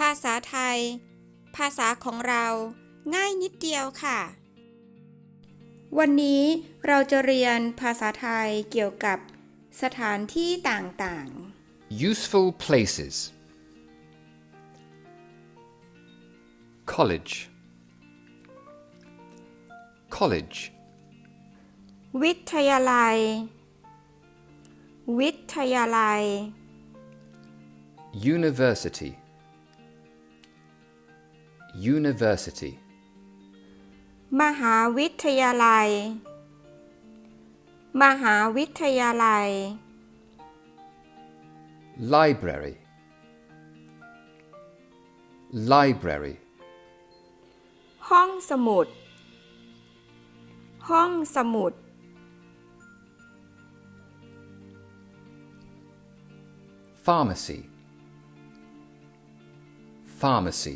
ภาษาไทย ภาษาของเราง่ายนิดเดียวค่ะ วันนี้เราจะเรียนภาษาไทยเกี่ยวกับสถานที่ต่าง Useful places. College. College. ๆวิทยาลัย วิทยาลัย University. University. มหาวิทยาลัย มหาวิทยาลัย Library. Library. ห้องสมุด ห้องสมุด Pharmacy. Pharmacy.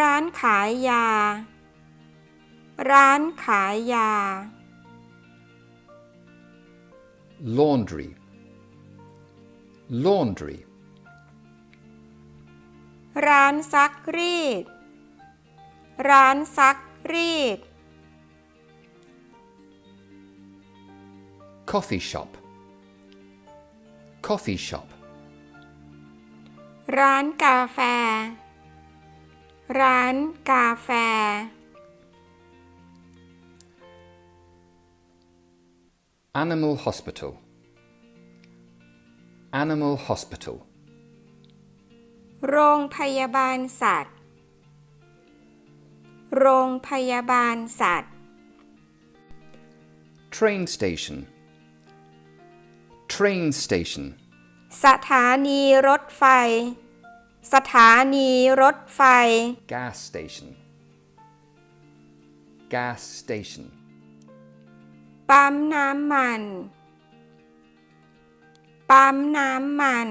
ร้านขายยา ร้านขายยา Laundry. Laundry. ร้านซักรีด ร้านซักรีด Coffee shop. Coffee shop. ร้านกาแฟ ร้านกาแฟ Animal hospital. Animal hospital. โรงพยาบาลสัตว์ โรงพยาบาลสัตว์ Train station. Train station. สถานีรถไฟ สถานีรถไฟ Gas station. Gas station. ปั๊มน้ำมัน ปั๊มน้ำมัน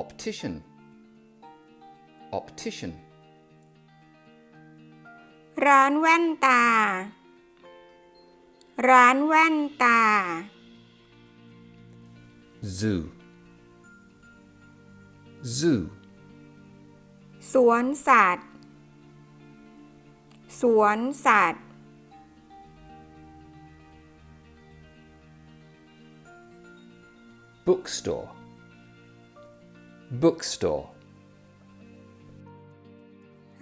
Optician. Optician. ร้านแว่นตา ร้านแว่นตา Zoo. Zoo. สวนสัตว์ สวนสัตว์ Bookstore. Bookstore.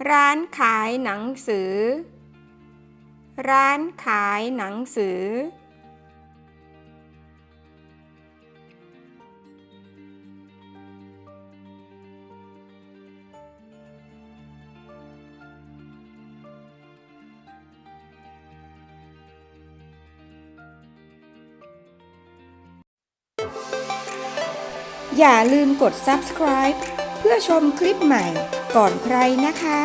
ร้านขายหนังสือ ร้านขายหนังสือ อย่าลืมกด subscribe เพื่อชมคลิปใหม่ก่อนใครนะคะ